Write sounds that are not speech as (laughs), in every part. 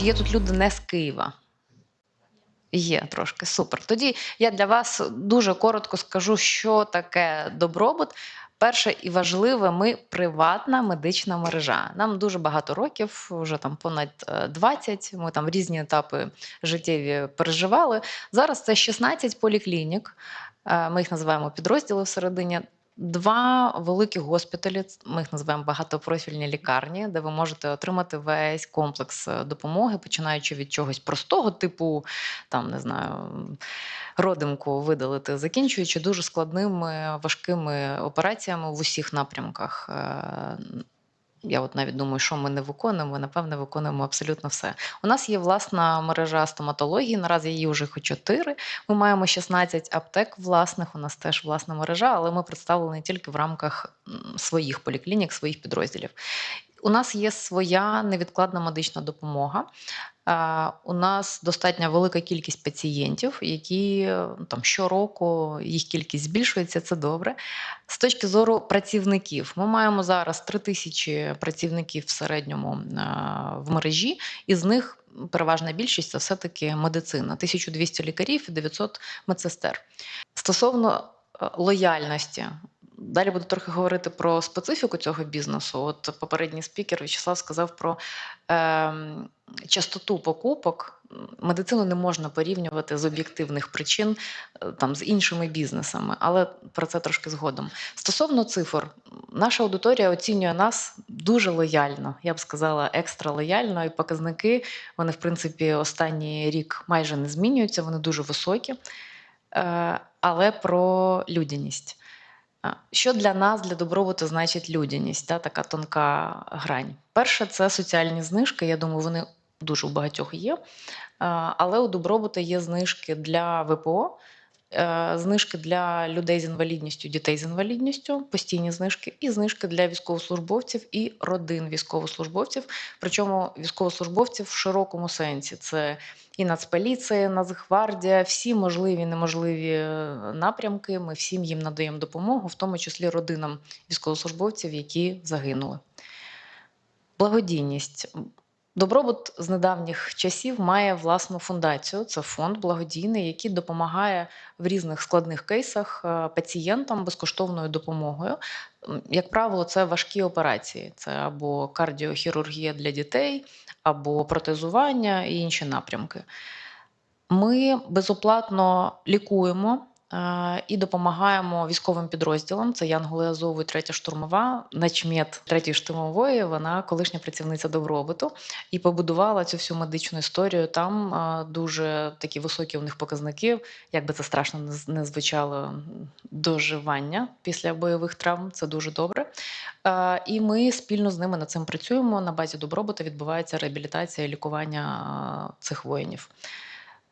Чи є тут люди не з Києва? Є трошки супер. Тоді я для вас дуже коротко скажу, що таке добробут. Перше і важливе, ми приватна медична мережа. Нам дуже багато років, вже там понад е, 20, Ми там різні етапи життєві переживали. Зараз це 16 поліклінік. е, Ми їх називаємо підрозділи всередині. Два великі госпіталі, ми їх називаємо багатопрофільні лікарні, де ви можете отримати весь комплекс е, допомоги, починаючи від чогось простого, типу там не знаю, родимку видалити, закінчуючи дуже складними важкими операціями в усіх напрямках. Я от навіть думаю, що ми не виконуємо. Напевне, виконуємо абсолютно все. У нас є власна мережа стоматології. Наразі її вже хоч 4. Ми маємо 16 аптек власних. У нас теж власна мережа, але ми представлені тільки в рамках своїх поліклінік, своїх підрозділів. У нас є своя невідкладна медична допомога. У нас достатньо велика кількість пацієнтів, які е, там щороку їх кількість збільшується. Це добре. З точки зору працівників, ми маємо зараз 3 тисячі працівників в середньому е, в мережі, і з них переважна більшість це все-таки медицина: 1200 лікарів і 900 медсестер. Стосовно е, лояльності. Далі буду трохи говорити про специфіку цього бізнесу. От попередній спікер В'ячеслав сказав про ем, частоту покупок. Медицину не можна порівнювати з об'єктивних причин е, там з іншими бізнесами, але про це трошки згодом. Стосовно цифр, наша аудиторія оцінює нас дуже лояльно. Я б сказала, екстра лояльно, і показники вони, в принципі, останній рік майже не змінюються, вони дуже високі. Е, Але про людяність. Що для нас, для добробуту, значить людяність, та, така тонка грань. Перше, це соціальні знижки. Я думаю, вони дуже у багатьох є. Але у добробута є знижки для ВПО, знижки для людей з інвалідністю, дітей з інвалідністю, постійні знижки, і знижки для військовослужбовців і родин військовослужбовців. Причому військовослужбовців в широкому сенсі. Це і Нацполіція, Нацгвардія, всі можливі неможливі напрямки. Ми всім їм надаємо допомогу, в тому числі родинам військовослужбовців, які загинули. Благодійність. Добробут з недавніх часів має власну фундацію. Це фонд благодійний, який допомагає в різних складних кейсах е, пацієнтам безкоштовною допомогою. Як правило, це важкі операції: це або кардіохірургія для дітей, або протезування і інші напрямки. Ми безоплатно лікуємо і допомагаємо військовим підрозділам. Це Янголи Азову, третя штурмова, начмет третьої штурмової. Вона колишня працівниця добробуту і побудувала цю всю медичну історію. Там е, дуже такі високі у них показники, як би це страшно не звучало, доживання після бойових травм. Це дуже добре. Е, І ми спільно з ними над цим працюємо. На базі добробуту відбувається реабілітація і лікування е, цих воїнів.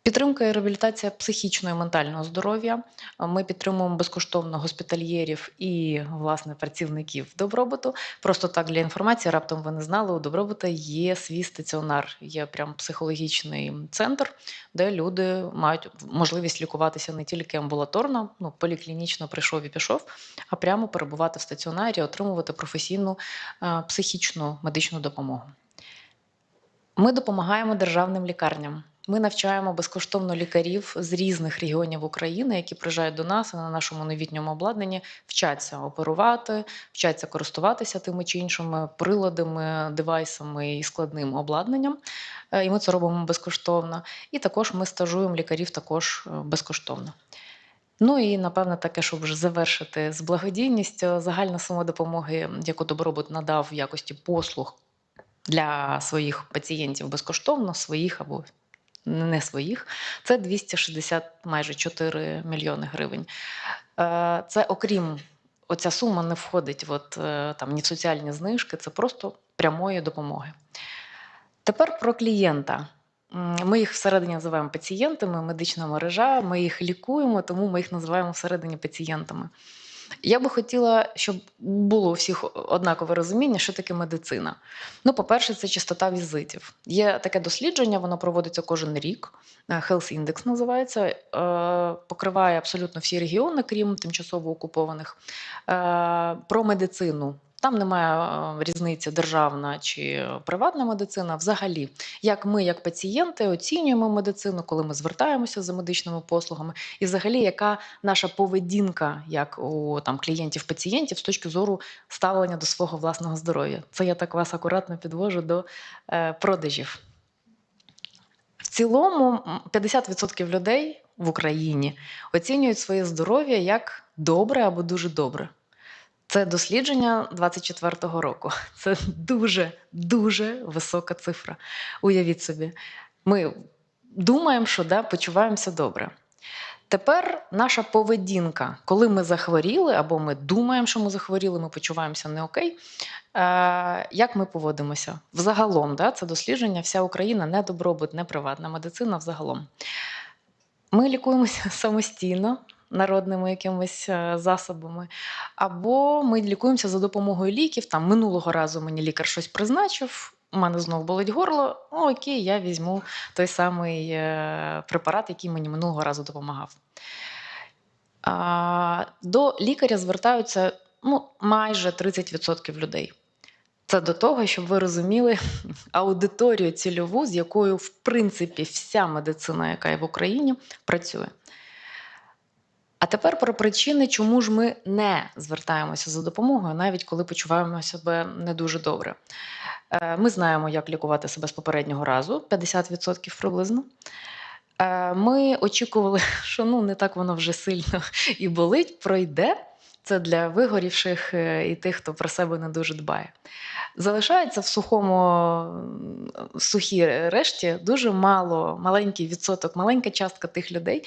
Підтримка і реабілітація психічного і ментального здоров'я. Ми підтримуємо безкоштовно госпітальєрів і власне працівників добробуту. Просто так для інформації, раптом ви не знали, у добробута є свій стаціонар, є прям психологічний центр, де люди мають можливість лікуватися не тільки амбулаторно, ну поліклінічно прийшов і пішов, а прямо перебувати в стаціонарі, отримувати професійну е, психічну медичну допомогу. Ми допомагаємо державним лікарням. Ми навчаємо безкоштовно лікарів з різних регіонів України, які приїжджають до нас на нашому новітньому обладнанні вчаться оперувати, вчаться користуватися тими чи іншими приладами, девайсами і складним обладнанням. Е, І ми це робимо безкоштовно. І також ми стажуємо лікарів також е, безкоштовно. Ну і напевно таке, щоб вже завершити з благодійністю, загальна сума допомоги, яку добробут надав в якості послуг для своїх пацієнтів безкоштовно, своїх або не своїх, це 260 майже 4 мільйони гривень. Е, Це окрім оця сума не входить от, е, там, ні в соціальні знижки, це просто прямої допомоги. Тепер про клієнта. Ми їх всередині називаємо пацієнтами, медична мережа, ми їх лікуємо, тому ми їх називаємо всередині пацієнтами. Я би хотіла, щоб було у всіх однакове розуміння, що таке медицина. Ну, по-перше, це частота візитів. Є таке дослідження, воно проводиться кожен рік. е, Health Index називається, е, покриває абсолютно всі регіони, крім тимчасово окупованих. Е, Про медицину Там немає е, різниці державна чи приватна медицина. Взагалі, як ми, як пацієнти, оцінюємо медицину, коли ми звертаємося за медичними послугами, і взагалі, яка наша поведінка, як у там клієнтів-пацієнтів з точки зору ставлення до свого власного здоров'я. Це я так вас акуратно підвожу до е, продажів. В цілому 50% людей в Україні оцінюють своє здоров'я як добре або дуже добре. Це дослідження 24-го року. (laughs) Це дуже дуже висока цифра. Уявіть собі, ми думаємо, що да, почуваємося добре. Тепер наша поведінка, коли ми захворіли, або ми думаємо, що ми захворіли, ми почуваємося не окей. Е, як ми поводимося? Взагалом, да, це дослідження, вся Україна не добробут, не приватна медицина взагалом. Ми лікуємося (laughs) самостійно, народними якимись е, засобами, або ми лікуємося за допомогою ліків. Там минулого разу мені лікар щось призначив. У мене знов болить горло. О, окей, я візьму той самий е, препарат, який мені минулого разу допомагав. До лікаря звертаються ну, майже 30% людей. Це до того, щоб ви розуміли (laughs) аудиторію цільову, з якою, в принципі, вся медицина, яка є в Україні, працює. А тепер про причини, чому ж ми не звертаємося за допомогою, навіть коли почуваємо себе не дуже добре. Е, Ми знаємо, як лікувати себе з попереднього разу, 50% приблизно. Е, Ми очікували, (laughs) що ну не так воно вже сильно і болить, пройде. Це для вигорівших е, і тих, хто про себе не дуже дбає. Залишається в сухому в сухій решті дуже мало, маленький відсоток, маленька частка тих людей,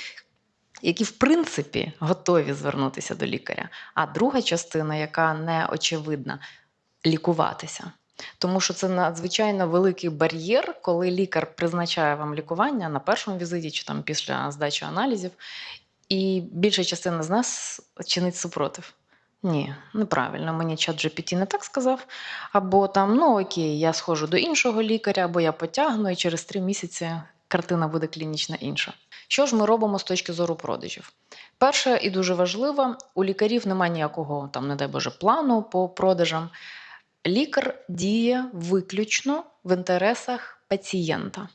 які в принципі готові звернутися до лікаря. А друга частина, яка не очевидна, лікуватися. Тому що це надзвичайно великий бар'єр, коли лікар призначає вам лікування на першому візиті чи там після здачі аналізів, і більша частина з нас чинить супротив. Ні, неправильно, мені чат GPT не так сказав. Або там, ну окей, я схожу до іншого лікаря, або я потягну, і через три місяці картина буде клінічна інша. Що ж ми робимо з точки зору продажів? Перше і дуже важливо, у лікарів немає ніякого там, не дай Боже, плану по продажам. Лікар діє виключно в інтересах пацієнта.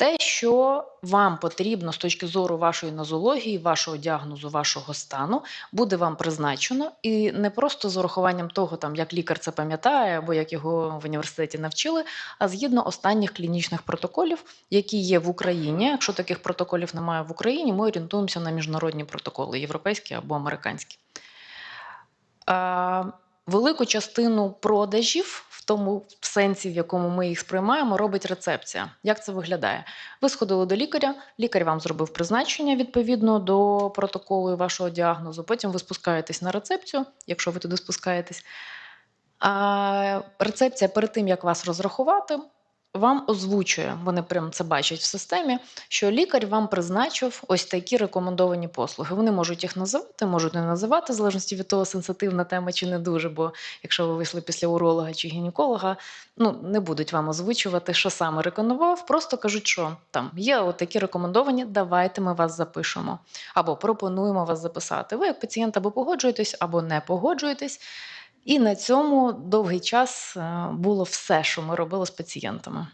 Те, що вам потрібно з точки зору вашої нозології, вашого діагнозу, вашого стану, буде вам призначено, і не просто з урахуванням того, там як лікар це пам'ятає, або як його в університеті навчили, а згідно останніх клінічних протоколів, які є в Україні. Якщо таких протоколів немає в Україні, ми орієнтуємося на міжнародні протоколи, європейські або американські. Велику частину продажів, тому сенсі, в якому ми їх сприймаємо, робить рецепція. Як це виглядає? Ви сходили до лікаря, лікар вам зробив призначення відповідно до протоколу і вашого діагнозу. Потім ви спускаєтесь на рецепцію, якщо ви туди спускаєтесь. А рецепція перед тим, як вас розрахувати, вам озвучує, вони прям це бачать в системі, що лікар вам призначив ось такі рекомендовані послуги. Вони можуть їх називати, можуть не називати, в залежності від того, сенситивна тема чи не дуже. Бо якщо ви вийшли після уролога чи гінеколога, ну не будуть вам озвучувати, що саме рекомендував. Просто кажуть, що там є от такі рекомендовані, давайте ми вас запишемо. Або пропонуємо вас записати. Ви як пацієнт або погоджуєтесь, або не погоджуєтесь. І на цьому довгий час е, було все, що ми робили з пацієнтами.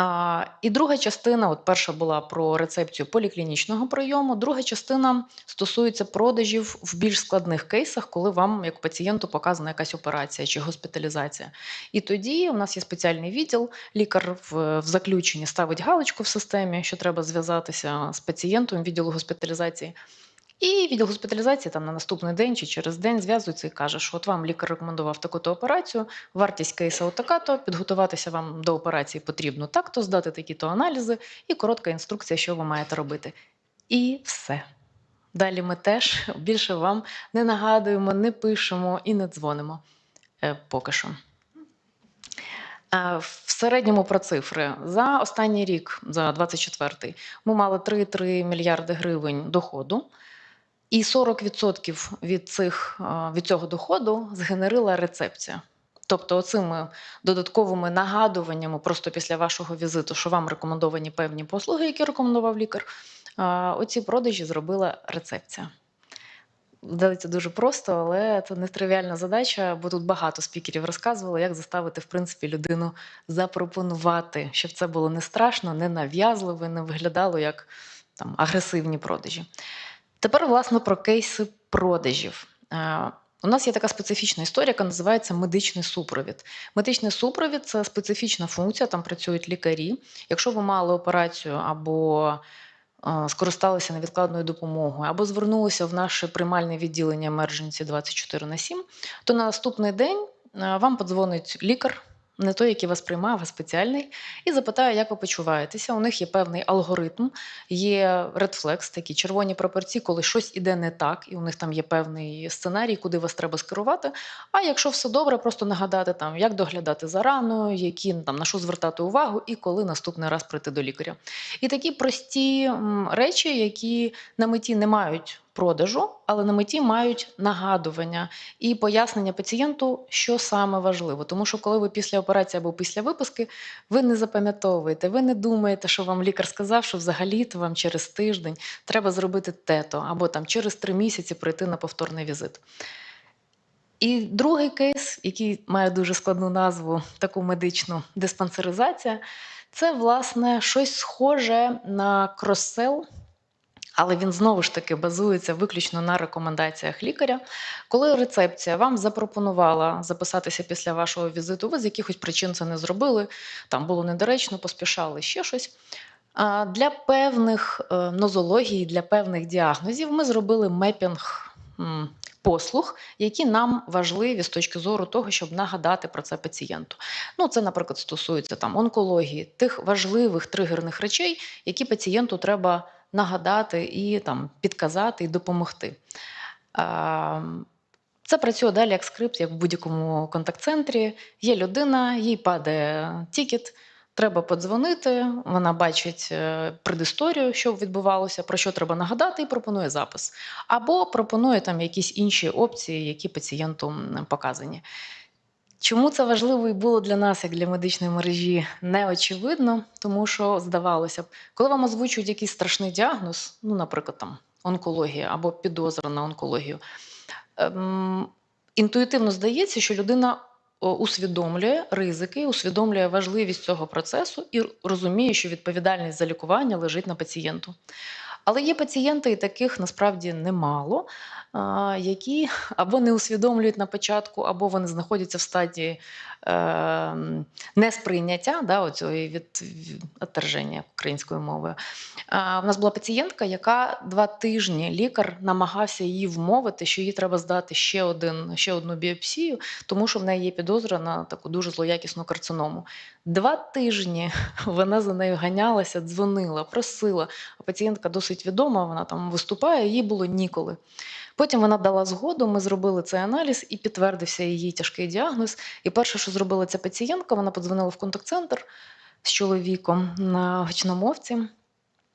А, І друга частина, от перша була про рецепцію поліклінічного прийому, друга частина стосується продажів в більш складних кейсах, коли вам, як пацієнту, показана якась операція чи госпіталізація. І тоді у нас є спеціальний відділ, лікар в, в заключенні ставить галочку в системі, що треба зв'язатися з пацієнтом відділу госпіталізації. І відділ госпіталізації там на наступний день чи через день зв'язується і каже, що от вам лікар рекомендував таку-то операцію, вартість кейса отака-то, підготуватися вам до операції потрібно так-то, здати такі-то аналізи і коротка інструкція, що ви маєте робити. І все. Далі ми теж (laughs) більше вам не нагадуємо, не пишемо і не дзвонимо е, поки що. В середньому про цифри за останній рік, за 24-й, ми мали 3,3 мільярди гривень доходу. І 40% від цих, е, від цього доходу згенерила рецепція. Тобто, оцими додатковими нагадуваннями просто після вашого візиту, що вам рекомендовані певні послуги, які рекомендував лікар, е, оці продажі зробила рецепція. Здається дуже просто, але це нетривіальна задача, бо тут багато спікерів розказували, як заставити в принципі людину запропонувати, щоб це було не страшно, не нав'язливо, не виглядало як там агресивні продажі. Тепер, власне, про кейси продажів. Е, У нас є така специфічна історія, яка називається медичний супровід. Медичний супровід це специфічна функція, там працюють лікарі. Якщо ви мали операцію або е, скористалися невідкладною допомогою, або звернулися в наше приймальне відділення Emergency 24 на 7, то на наступний день е, вам подзвонить лікар, не той, який вас приймав, а спеціальний, і запитає, як ви почуваєтеся. У них є певний алгоритм, є редфлекс, такі червоні прапорці, коли щось іде не так, і у них там є певний сценарій, куди вас треба скерувати. А якщо все добре, просто нагадати там, як доглядати за раною, які там на що звертати увагу, і коли наступний раз прийти до лікаря. І такі прості речі, які на меті не мають продажу, але на меті мають нагадування і пояснення пацієнту, що саме важливо. Тому що коли ви після операції або після виписки, ви не запам'ятовуєте, ви не думаєте, що вам лікар сказав, що взагалі-то вам через тиждень треба зробити тето, або там через три місяці прийти на повторний візит. І другий кейс, який має дуже складну назву, таку медичну диспансеризація, це власне щось схоже на кроссел, але він знову ж таки базується виключно на рекомендаціях лікаря. Коли рецепція вам запропонувала записатися після вашого візиту, ви з якихось причин це не зробили, там було недоречно, поспішали ще щось. Для певних е, нозологій, для певних діагнозів ми зробили мепінг послуг, які нам важливі з точки зору того, щоб нагадати про це пацієнту. Ну, це, наприклад, стосується там онкології, тих важливих тригерних речей, які пацієнту треба нагадати і там підказати і допомогти. Це працює далі як скрипт, як в будь-якому контакт-центрі. Є людина, їй падає тікет. Треба подзвонити, вона бачить е, предісторію, що відбувалося, про що треба нагадати, і пропонує запис. Або пропонує там якісь інші опції, які пацієнту показані. Чому це важливо і було для нас, як для медичної мережі, не очевидно, тому що здавалося б, коли вам озвучують якийсь страшний діагноз, ну, наприклад, там онкологія або підозра на онкологію, ем, інтуїтивно здається, що людина усвідомлює ризики, усвідомлює важливість цього процесу і розуміє, що відповідальність за лікування лежить на пацієнту. Але є пацієнти, і таких насправді немало, які або не усвідомлюють на початку, або вони знаходяться в стадії несприйняття да, оцього від отторження українською мовою. У нас була пацієнтка, яка два тижні лікар намагався її вмовити, що їй треба здати ще один, ще одну біопсію, тому що в неї є підозра на таку дуже злоякісну карциному. Два тижні (laughs) вона за нею ганялася, дзвонила, просила. А пацієнтка досить відома, вона там виступає, їй було ніколи. Потім вона дала згоду, ми зробили цей аналіз і підтвердився її тяжкий діагноз. І перше, що зробила ця пацієнтка, вона подзвонила в контакт-центр з чоловіком на гучномовці.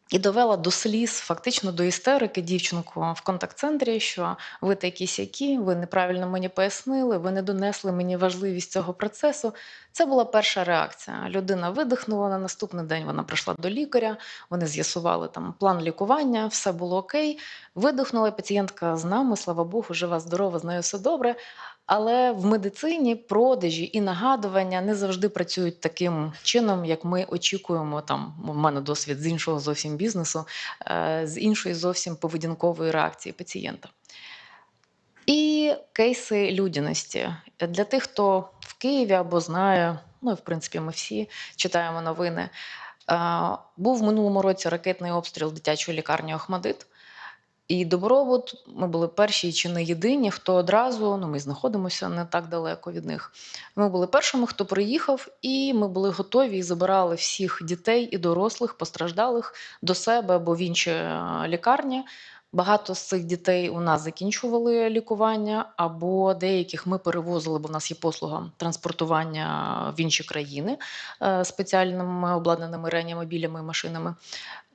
І довела до сліз, фактично до істерики дівчинку в контакт-центрі, що ви такі сякі, ви неправильно мені пояснили, ви не донесли мені важливість цього процесу. Це була перша реакція. Людина видихнула на наступний день. Вона прийшла до лікаря, вони з'ясували там план лікування, все було окей. Видихнула пацієнтка з нами, слава Богу, жива, здорова, з нею все добре. Але в медицині продажі і нагадування не завжди працюють таким чином, як ми очікуємо. Там у мене досвід з іншого зовсім бізнесу, е, з іншої зовсім поведінкової реакції пацієнта. І кейси людяності для тих, хто в Києві або знає, ну і в принципі, ми всі читаємо новини. Е, Був в минулому році ракетний обстріл дитячої лікарні Охмадит. І добробут, ми були перші чи не єдині, хто одразу, ну ми знаходимося не так далеко від них. Ми були першими, хто приїхав, і ми були готові і забирали всіх дітей і дорослих, постраждалих до себе або в інші е, лікарні. Багато з цих дітей у нас закінчували лікування, або деяких ми перевозили, бо в нас є послуга транспортування в інші країни е, спеціальними обладнаними реанімобілями і машинами.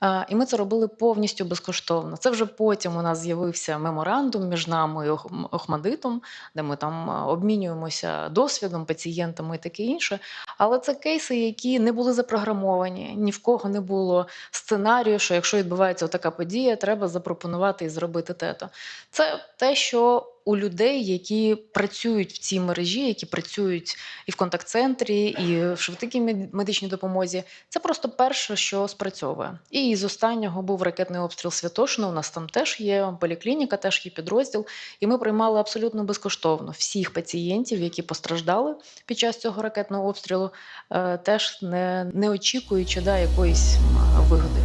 Е, І ми це робили повністю безкоштовно. Це вже потім у нас з'явився меморандум між нами і Ох- Охмадитом, де ми там е, обмінюємося досвідом, пацієнтами і таке інше. Але це кейси, які не були запрограмовані. Ні в кого не було сценарію, що якщо відбувається така подія, треба запропонувати і зробити тето. Це те, що у людей, які працюють в цій мережі, які працюють і в контакт-центрі, і в швидкій мед- медичній допомозі, це просто перше, що спрацьовує. І з останнього був ракетний обстріл Святошина. У нас там теж є поліклініка, теж є підрозділ. І ми приймали абсолютно безкоштовно всіх пацієнтів, які постраждали під час цього ракетного обстрілу, е, теж не, не очікуючи да, якоїсь вигоди.